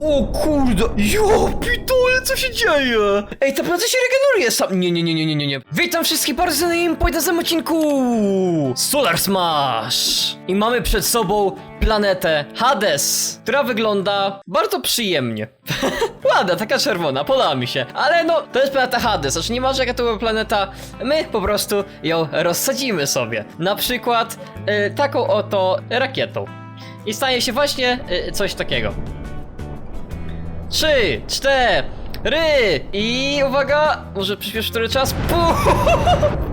O kurde, jo, pitole, co się dzieje? Ej, ta planeta się regeneruje sam. Nie, nie, nie, nie, nie, nie. Witam wszystkich bardzo na tym odcinku Solar Smash. I mamy przed sobą planetę Hades, która wygląda bardzo przyjemnie. Ładna, taka czerwona, podoba mi się. Ale no, to jest planeta Hades, znaczy nie ma jaka to była planeta. My po prostu ją rozsadzimy sobie. Na przykład y, taką oto rakietą. I stanie się właśnie y, coś takiego. Trzy, cztery i uwaga, może przyspiesz który czas? Puh!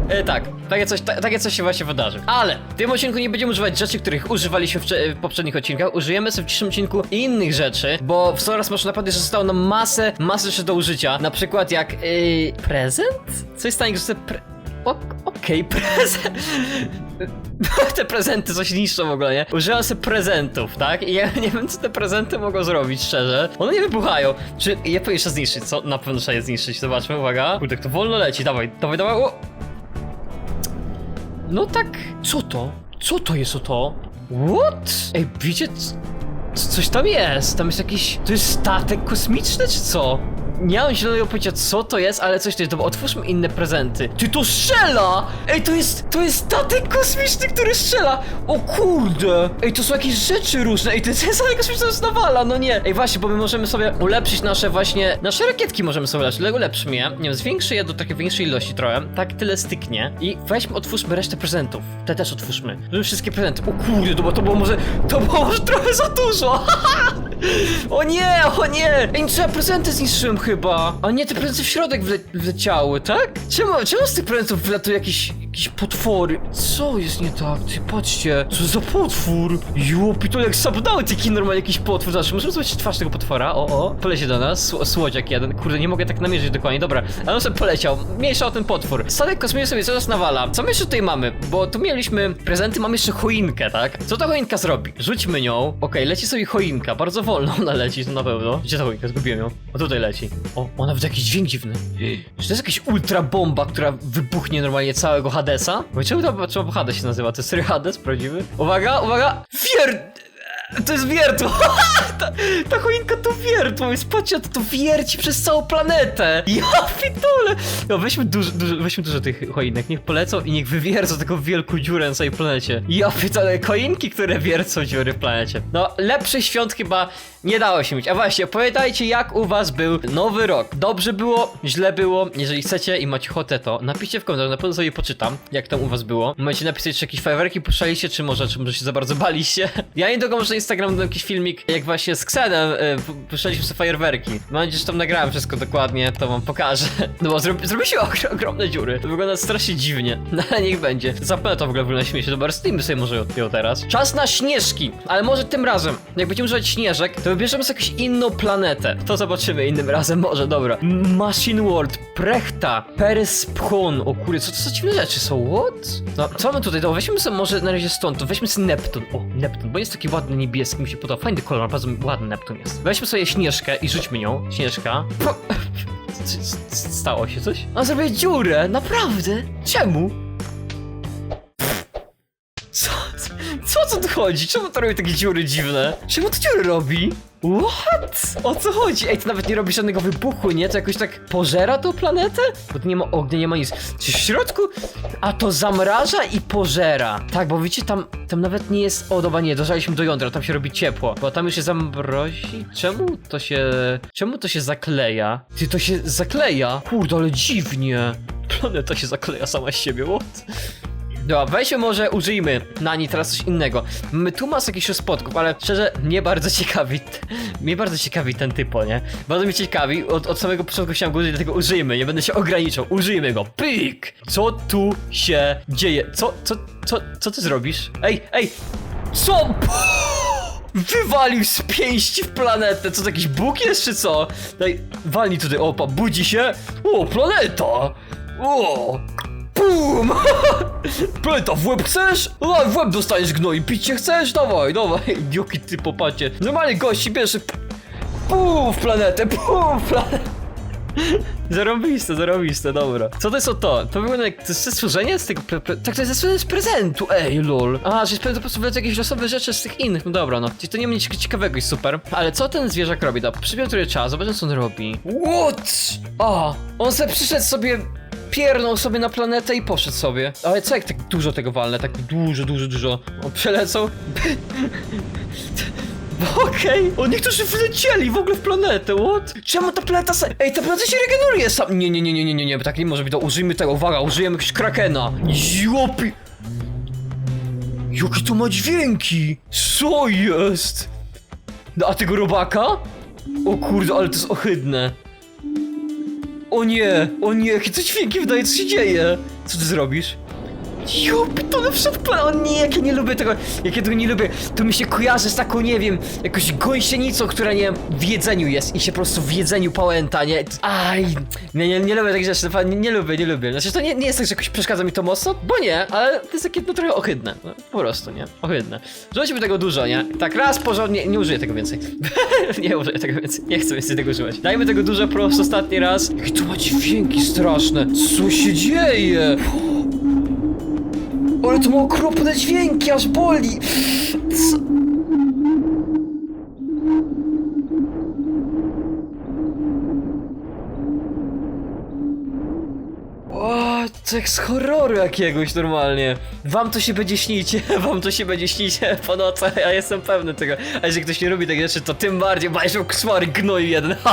E, tak, takie coś, ta, takie coś się właśnie wydarzy. Ale w tym odcinku nie będziemy używać rzeczy, których używaliśmy w, w poprzednich odcinkach. Użyjemy sobie w dzisiejszym odcinku innych rzeczy, bo w Solar Smash naprawdę zostało nam masę, masę rzeczy do użycia. Na przykład jak yy, prezent? Co jest w stanie, że pre... Okej, prezent. te prezenty coś niszczą w ogóle, nie? Używam sobie prezentów, tak? I ja nie wiem, co te prezenty mogą zrobić, szczerze. One nie wybuchają. Czy je powinien jeszcze zniszczyć, co? Na pewno trzeba je zniszczyć, zobaczmy, uwaga. Kurde, to wolno leci, dawaj, dawaj, dawaj, o! No tak, co to? Co to jest o to? What? Ej, widzicie? Coś tam jest, tam jest jakiś... To jest statek kosmiczny, czy co? Nie mam zielonego pojęcia co to jest, ale coś to jest. Dobra, otwórzmy inne prezenty. Ty to strzela! Ej, to jest, to jest statek kosmiczny, który strzela! O kurde! Ej, to są jakieś rzeczy różne. Ej, ten statek kosmiczny nas nawala, no nie. Ej, właśnie, bo my możemy sobie ulepszyć nasze właśnie, nasze rakietki możemy sobie ulepszyć. Ale ulepszymy je, nie wiem, zwiększy je do takiej większej ilości trochę. Tak tyle styknie. I weźmy, otwórzmy resztę prezentów. Te też otwórzmy. Żeby wszystkie prezenty. O kurde, to, było- to było może, to było może trochę za dużo. O nie, o nie! Ej, trzeba prezenty zniszczyłem chyba. A nie, te prezenty w środek wle wleciały, tak? Czemu, czemu z tych prezentów wylatują jakieś, jakieś potwory? Co jest nie tak? Ty patrzcie, co za potwór? Jo, pitolek Subnautic normalnie jakiś potwór. Zobacz, możemy zobaczyć twarz tego potwora. O, o, polecie do nas, Sł słodziak jeden. Kurde, nie mogę tak namierzyć dokładnie, dobra. Ale on sobie poleciał. Mniejsza o ten potwór. Statek kosmiczny sobie coraz nawala. Co my jeszcze tutaj mamy? Bo tu mieliśmy prezenty, mamy jeszcze choinkę, tak? Co ta choinka zrobi? Rzućmy nią. Okej, leci sobie choinka, bardzo wolno ona leci, to na pewno. Gdzie ta choinka? Zgubiłem ją. O, tutaj leci. O, ona wyda jakiś dźwięk dziwny. Czy to jest jakaś ultra bomba, która wybuchnie normalnie całego Hadesa? Czemu to czemu Hades się nazywa? To jest serio Hades prawdziwy? Uwaga, uwaga! Wier... To jest wiertło! ta, ta choinka to wiertło, więc patrzcie, to, to wierci przez całą planetę! Ja pitole! No weźmy dużo, dużo, weźmy dużo tych choinek, niech polecą i niech wywiercą taką wielką dziurę na całej planecie. Ja pitole, choinki, które wiercą dziury w planecie. No, lepszych świąt chyba nie dało się mieć. A właśnie, opowiadajcie jak u was był nowy rok. Dobrze było, źle było. Jeżeli chcecie i macie ochotę, to napiszcie w komentarzu, na pewno sobie poczytam, jak tam u was było. Możecie napisać, czy jakieś fajerwerki puszczaliście, czy może, czy może się za bardzo baliście. Ja niedługo może na Instagram dam jakiś filmik, jak właśnie z Xenem y, puszczaliśmy sobie fajerwerki. Mam nadzieję, że tam nagrałem wszystko dokładnie, to wam pokażę. No bo zrobi, zrobi się ogr- ogromne dziury. To wygląda strasznie dziwnie. No ale niech będzie. Zapewne to w ogóle wygląda śmiesznie. Dobra, zdejmy sobie może ją teraz. Czas na śnieżki, ale może tym razem, jak będziemy używać śnieżek, to wybierzemy sobie jakąś inną planetę. To zobaczymy innym razem, może, dobra. Machine World, Prechta, Perespchon. O kurde, co to za dziwne rzeczy są? What? No, co my tutaj? To weźmy sobie może na razie stąd, to weźmy sobie Neptun. O, Neptun, bo jest taki ładny niebieski, mi się podoba. Fajny kolor, bardzo ładny Neptun jest. Weźmy sobie Śnieżkę i rzućmy nią. Śnieżka. Stało się coś? A zrobię dziurę, naprawdę? Czemu? Co co tu chodzi? Czemu to robi takie dziury dziwne? Czemu to dziury robi? What? O co chodzi? Ej, to nawet nie robi żadnego wybuchu, nie? To jakoś tak pożera tą planetę? Bo tu nie ma ognia, nie ma nic. Czy w środku? A to zamraża i pożera. Tak, bo widzicie, tam, tam nawet nie jest... O, dobra, nie, dożaliśmy do jądra, tam się robi ciepło. Bo tam już się zamrozi. Czemu to się... Czemu to się zakleja? Ty, to się zakleja? Kurde, ale dziwnie. Planeta się zakleja sama z siebie, what? Dobra, weźmy może, użyjmy na niej teraz coś innego. My tu masz jakichś spotków, ale szczerze, mnie bardzo ciekawi, mnie bardzo ciekawi ten typo, nie? Bardzo mnie ciekawi, od, od samego początku chciałem go użyć, dlatego użyjmy, nie będę się ograniczał, użyjmy go, pyk! Co tu się dzieje? Co, co, co, co ty zrobisz? Ej, ej! Co? Wywalił z pięści w planetę, co to jakiś bóg jest, czy co? Daj, walnij tutaj, opa, budzi się, o, planeta! O! Pum! Planeta w łeb chcesz? No w łeb dostaniesz gnoi, pić się chcesz? Dawaj, dawaj, joki ty popacie. Normalnie gości bierze, pum w planetę, pum w planetę. Zarobiste, zarobiste, dobra. Co to jest o to? To wygląda jak, to jest stworzenie z tego, pre, pre, tak to jest stworzenie z prezentu, ej lol. A, że jest po prostu wylec jakieś losowe rzeczy z tych innych, no dobra, no. Czyli to nie ma nic ciekawego i super. Ale co ten zwierzak robi? Dobra, przybiał trochę czas, zobaczmy co on robi. What? A, on sobie przyszedł sobie piernął sobie na planetę i poszedł sobie. Ale co jak tak dużo tego walne, tak dużo, dużo, dużo. On przelecał. Okej, o niektórzy wlecieli w ogóle w planetę, what? Czemu ta planeta se... Ej, ta planeta się regeneruje sam... Nie, nie, nie, nie, nie, nie, nie, tak nie może być, to użyjmy tego, uwaga, użyjemy jakiegoś krakena. Jopi... Jakie to ma dźwięki? Co jest? No, a tego robaka? O kurde, ale to jest ohydne. O nie, o nie, jakie to dźwięki wydaje, co się dzieje? Co ty zrobisz? Jupi, to wszedł plan. O nie, jak ja nie lubię tego, jak ja tego nie lubię. To mi się kojarzy z taką, nie wiem, jakąś gąsienicą, która, nie wiem, w jedzeniu jest i się po prostu w jedzeniu pałęta, nie? Aj, nie, nie, nie lubię takich rzeczy, nie, nie lubię, nie lubię. Znaczy, to nie, nie jest tak, że jakoś przeszkadza mi to mocno, bo nie, ale to jest takie, no trochę ohydne. No, po prostu, nie? Ohydne. Rzućmy tego dużo, nie? Tak raz porządnie, nie użyję tego więcej. nie użyję tego więcej, nie chcę więcej tego używać. Dajmy tego dużo po prostu ostatni raz. I to ma dźwięki straszne. Co się dzieje? Ale to ma okropne dźwięki, aż boli! Co? O, jak z horroru jakiegoś normalnie. Wam to się będzie śnić, wam to się będzie śnić po nocach, ja jestem pewny tego. A jeżeli ktoś nie lubi takich rzeczy, to tym bardziej będziesz koszmary gnoju jeden.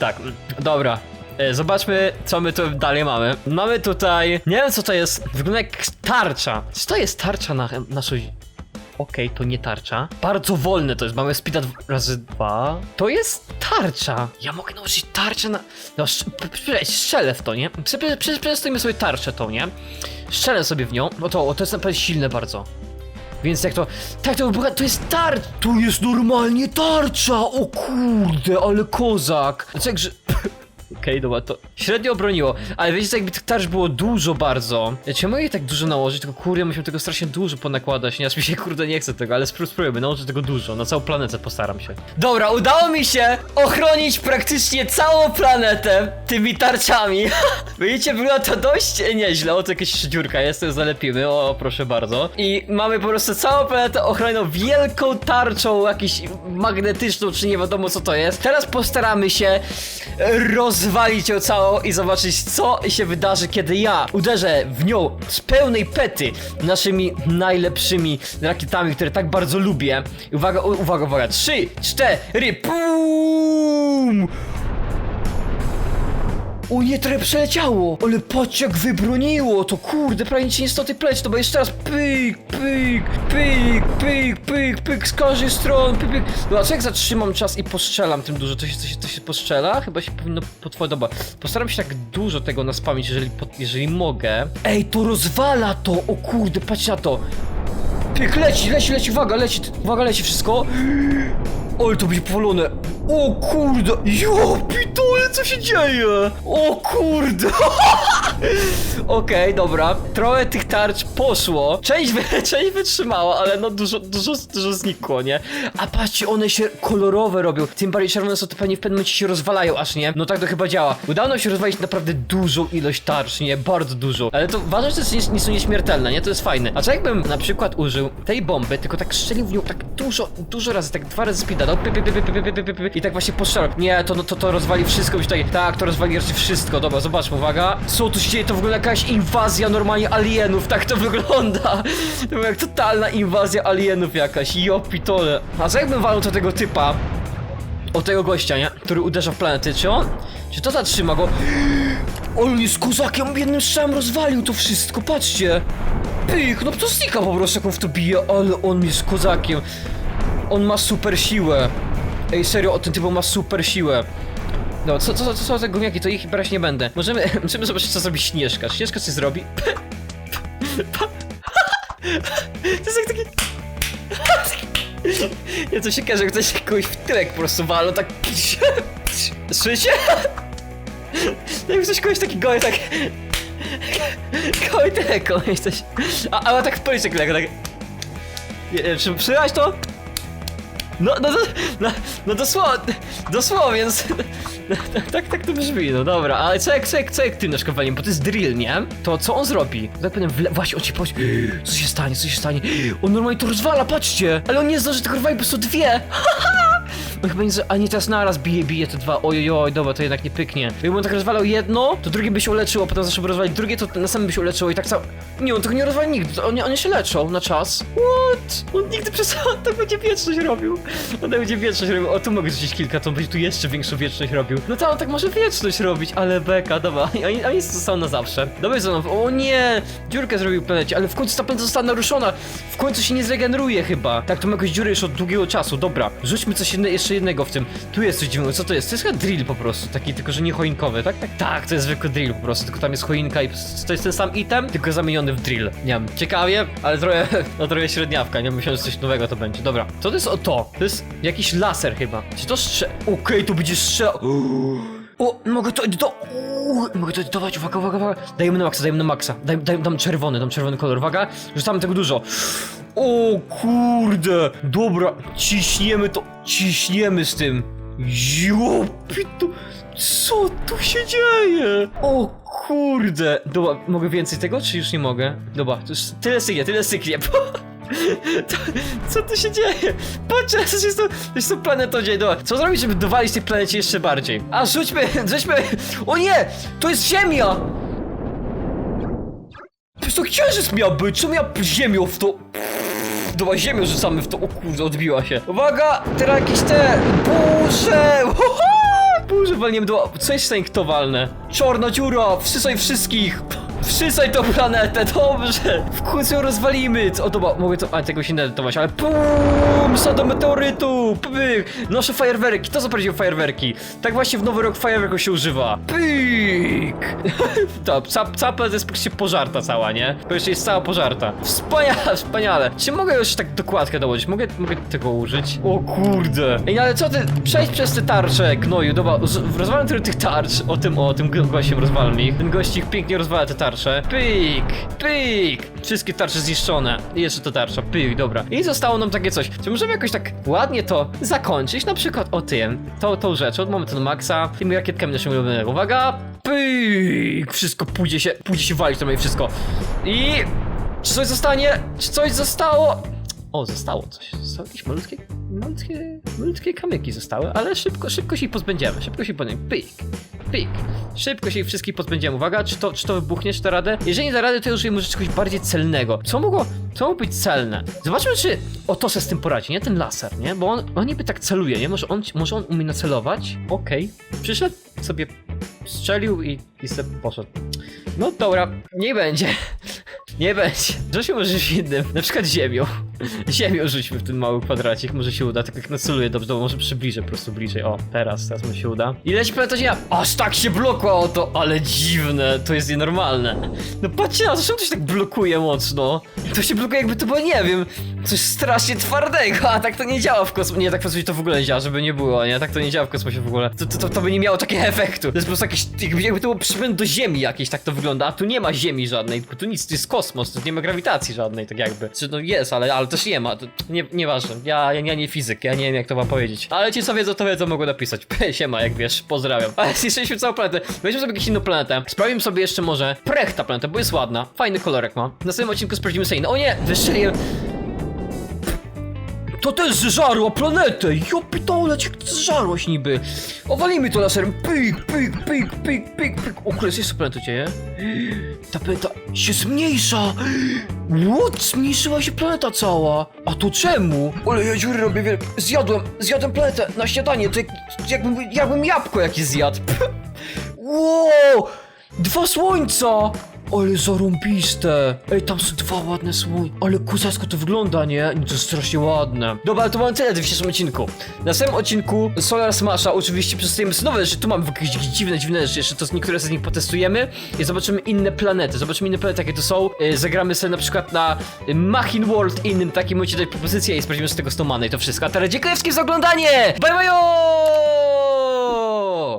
Tak, dobra. E, Zobaczmy, co my tu dalej mamy. Mamy tutaj. Nie wiem, co to jest. Wygląda jak tarcza. Czy to jest tarcza na naszą. Okej, to nie tarcza. Bardzo wolne to jest. Mamy speeda razy dwa. To jest tarcza. Ja mogę nałożyć tarczę na. No, strzelę w to, nie? Prze- prze- prze- Przetestujmy sobie tarczę tą, nie? Strzelę sobie w nią. No to, o, to jest naprawdę silne bardzo. Więc jak to. Tak, to, to jest tarcza! Tu jest normalnie tarcza! O kurde, ale kozak! Znaczy, jak, że. Okej, dobra, to średnio obroniło, ale wiecie, co, jakby tych tarcz było dużo bardzo. Ja mogę jej tak dużo nałożyć, tylko kurde, musimy tego strasznie dużo ponakładać, nie, aż mi się kurde nie chce tego, ale spró- spróbujmy, nałożyć tego dużo, na całą planetę postaram się. Dobra, udało mi się ochronić praktycznie całą planetę tymi tarczami. Widzicie, wygląda to dość nieźle, oto jakaś dziurka jest, to zalepimy, o proszę bardzo. I mamy po prostu całą planetę ochronioną wielką tarczą, jakąś magnetyczną, czy nie wiadomo co to jest. Teraz postaramy się rozwalić ją całą i zobaczyć co się wydarzy, kiedy ja uderzę w nią z pełnej pety naszymi najlepszymi rakietami, które tak bardzo lubię. Uwaga, uwaga, uwaga, trzy, cztery, pum! O nie, trochę przeleciało! Ale patrz jak wybroniło! To kurde, prawie nic się nie stało tej pleci, to bo jeszcze raz pyk, pyk, pyk, pyk, pyk, pyk z każdej strony, pyk, pyk. A co jak zatrzymam czas i postrzelam tym dużo, to się, to się, to się postrzela? Chyba się powinno potworzyć, dobra. Postaram się tak dużo tego naspamić, jeżeli, jeżeli mogę. Ej, to rozwala to! O kurde, patrz na to! Pyk, leci, leci, leci, uwaga, leci, uwaga, leci wszystko. Ale to będzie powolone. O kurde, jo, pitole, co się dzieje? O kurde. Okej, dobra. Trochę tych tarcz poszło. Część, wy, część wytrzymała, ale no dużo, dużo, dużo znikło, nie? A patrzcie, one się kolorowe robią. Tym bardziej czerwone są, to pewnie w pewnym momencie się rozwalają, aż nie? No tak to chyba działa. Udało nam się rozwalić naprawdę dużą ilość tarcz, nie? Bardzo dużo. Ale to ważne, że to nie, nie są nieśmiertelne, nie? To jest fajne. A co jakbym na przykład użył tej bomby, tylko tak strzelił w nią tak dużo, dużo razy, tak dwa razy speeda, no py, py, py, py, py, py, py, py, py, i tak właśnie postrzelał. Nie, to, no, to, to rozwali wszystko, już tutaj, tak, to rozwali raczej wszystko. Dobra, zobaczmy, uwaga. Co tu się dzieje? To wygląda jakaś inwazja normalnie alienów, tak to wygląda. To jak totalna inwazja alienów jakaś, jopitole. A co jakbym walnął to tego typa, o tego gościa, nie? Który uderza w planety, czy on? Czy to zatrzyma go? On jest kozakiem, jednym strzałem rozwalił to wszystko, patrzcie! Pyk, no to znika po prostu jak on w to bije, ale on jest kozakiem. On ma super siłę. Ej, serio, o ten typ ma super siłę. No, co, co, co są te gumiaki, to ich brać nie będę. Możemy, możemy zobaczyć, co zrobi Śnieżka. Śnieżka coś zrobi. To jest jak taki... Nie, to się każe, ktoś kogoś w tyłek po prostu walą, tak... Słyszycie? Jak ktoś kogoś taki goły, tak... Goły kogoś coś... A, ale tak w policzek tak... Nie, Czy to? No, no, no, no, no dosłownie, dosłownie, więc, tak, tak to brzmi, no dobra, ale co jak, co jak, co jak tym naszkowaniem, bo to jest drill, nie? To co on zrobi? Tak powiem, wle... właśnie, on ci powie, co się stanie, co się stanie, on normalnie to rozwala, patrzcie, ale on nie zdąży tego rozwalić, bo są dwie, on chyba nie, z- a nie teraz naraz bije, bije te dwa, ojojoj, dobra, to jednak nie pyknie. Jakby on tak rozwalał jedno, to drugie by się uleczyło, potem zaczął rozwalić drugie, to na samym by się uleczyło i tak cały... Nie, on tego nie rozwali nigdy, to oni się leczą na czas. What? On nigdy przez... Tak będzie wieczność robił. On będzie wieczność robił, o tu mogę rzucić kilka, to on będzie tu jeszcze większą wieczność robił. No to on tak może wieczność robić, ale beka, dobra, oni, oni są na zawsze. Dobra, Zonow, o nie, dziurkę zrobił w planecie, ale w końcu ta planeta została naruszona, w końcu się nie zregeneruje chyba. Tak, to ma jakieś dziury już od długiego czasu, dobra, rzućmy coś jedne, jeszcze jednego w tym. Tu jest coś dziwnego, co to jest? To jest chyba drill po prostu, taki tylko, że nie choinkowy, tak? Tak, tak, to jest zwykły drill po prostu, tylko tam jest choinka i to jest ten sam item, tylko zamieniony w drill. Nie wiem, ciekawie, ale trochę, no trochę średniawka, nie myślałem, że coś nowego to będzie. Dobra, co to jest o to? To jest jakiś laser chyba. Czy to strze... Okej, to będzie strzelał... O, mogę to do... Uuu, mogę to edytować, uwaga, uwaga, uwaga. Dajemy na maksa, dajemy na maksa. Daj, daj, dam czerwony, dam czerwony kolor, uwaga. Rzucamy tego dużo. O kurde, dobra, ciśniemy to, ciśniemy z tym. Jopitu, co tu się dzieje? O kurde, dobra, mogę więcej tego, czy już nie mogę? Dobra, to już tyle syknie, tyle syknie. To, co tu się dzieje? Patrzcie, co się z tą, z tą planetą dzieje? Dobra, co zrobić, żeby dowalić tej planecie jeszcze bardziej? A, rzućmy, rzućmy... O nie! To jest Ziemia! Przecież to księżyc miał być, co miał ziemią w to... Dobra, ziemią rzucamy w to, o kurde, odbiła się. Uwaga, teraz jakieś te... burze! Burze walniemy do... Co jest w stanie dziura, wsysaj wszystkich! Wsysaj tą planetę, dobrze! W końcu ją rozwalimy! O, dobra, mogę to... A, tego się nie da ale PUM! Sada meteorytu! Pyk! Nasze fajerwerki, to co prawdziwe fajerwerki. Tak właśnie w Nowy Rok fajerwerków się używa. Pyk! to, ca, cała jest praktycznie pożarta cała, nie? Bo jeszcze jest cała pożarta. Wspaniale, wspaniale. Czy mogę już tak dokładkę dołożyć? Mogę, mogę tego użyć? O kurde. Ej, no ale co ty? Przejdź przez te tarcze, gnoju, dobra, z- rozwalam trochę tych tarcz. O tym, o tym go- gościem rozwalam ich. Ten gościk pięknie rozwala te tarcze. Pyk, pyk. Wszystkie tarcze zniszczone. I jeszcze ta tarcza, pyk, dobra. I zostało nam takie coś. Czy możemy jakoś tak ładnie to zakończyć? Na przykład o tym, tą, tą rzeczą, mamy to do maksa, tymi rakietkami naszymi ulubionego. Uwaga, pyk. Wszystko pójdzie się, pójdzie się walić, to będzie wszystko. I... Czy coś zostanie? Czy coś zostało? O, zostało coś. Zostały jakieś malutkie, malutkie, malutkie kamyki zostały, ale szybko, szybko się ich pozbędziemy. Szybko się ich pozbędziemy. Pik, pik. Szybko się ich wszystkich pozbędziemy. Uwaga, czy to, czy to wybuchnie, czy to radę? Jeżeli nie da rady, to już może czegoś bardziej celnego. Co mogło, co mogło być celne? Zobaczmy, czy o to se z tym poradzi, nie? Ten laser, nie? Bo on, on niby tak celuje, nie? Może on, może on umie nacelować? Okej. Przyszedł sobie, strzelił i, i sobie poszedł. No dobra, nie będzie. Nie będzie. Rzućmy może czymś innym, na przykład ziemią. Ziemią rzućmy w ten mały kwadracik, może się uda, tylko jak naceluję dobrze, może przybliżę po prostu bliżej. O, teraz, teraz mi się uda. I leci planeta. Aż tak się blokła to, ale dziwne, to jest nienormalne. No patrzcie na to, czemu to się tak blokuje mocno? To się blokuje jakby to było, nie wiem, coś strasznie twardego, a tak to nie działa w kosmosie. Nie, tak w kosmosie to w ogóle nie działa, żeby nie było, nie? Tak to nie działa w kosmosie w ogóle. To, to, to, to by nie miało takiego efektu. To jest po prostu jakieś, jakby, jakby to było przypomniane do Ziemi jakieś, tak to wygląda, a tu nie ma Ziemi żadnej, tu nic, to jest kosmos, tu nie ma grawitacji żadnej, tak jakby. Czy no jest, ale, ale też nie ma, to nie, nieważne. Ja, ja, ja nie fizyk, ja nie wiem jak to wam powiedzieć. Ale ci co wiedzą, to wiedzą, mogą napisać. Siema, jak wiesz, pozdrawiam. Ale zniszczyliśmy całą planetę. Weźmy sobie jakąś inną planetę. Sprawimy sobie jeszcze może prech ta planeta, bo jest ładna. Fajny kolorek ma. W następnym odcinku sprawdzimy sobie. O nie, wystrzeliłem. To też zżarło planetę! Jo pitole, jak to zżarłoś niby! Owalimy to laserem, pyk, pyk, pyk, pyk, pyk, pyk. O kurde, jest planeta dzieje? Ta planeta się zmniejsza! What? Zmniejszyła się planeta cała! A to czemu? Ale ja dziury robię, wiele. Zjadłem, zjadłem planetę na śniadanie, to jak, jakbym, jakbym jabłko jakieś zjadł. Wow! Dwa słońca! Ale zarąbiste! Ej, tam są dwa ładne słońca. Ale kuzasko to wygląda, nie? To jest strasznie ładne. Dobra, to mamy tyle w dzisiejszym odcinku. Na następnym odcinku Solar Smasha oczywiście sobie nowe rzeczy. Tu mamy jakieś dziwne, dziwne rzeczy. Jeszcze to niektóre z nich potestujemy i zobaczymy inne planety. Zobaczymy inne planety, jakie to są. Yy, zagramy sobie na przykład na y, Machin World innym takim. Możecie dać propozycję i sprawdzimy z tego stomany i to wszystko. A teraz dziękuję wszystkim za oglądanie! Bye bye!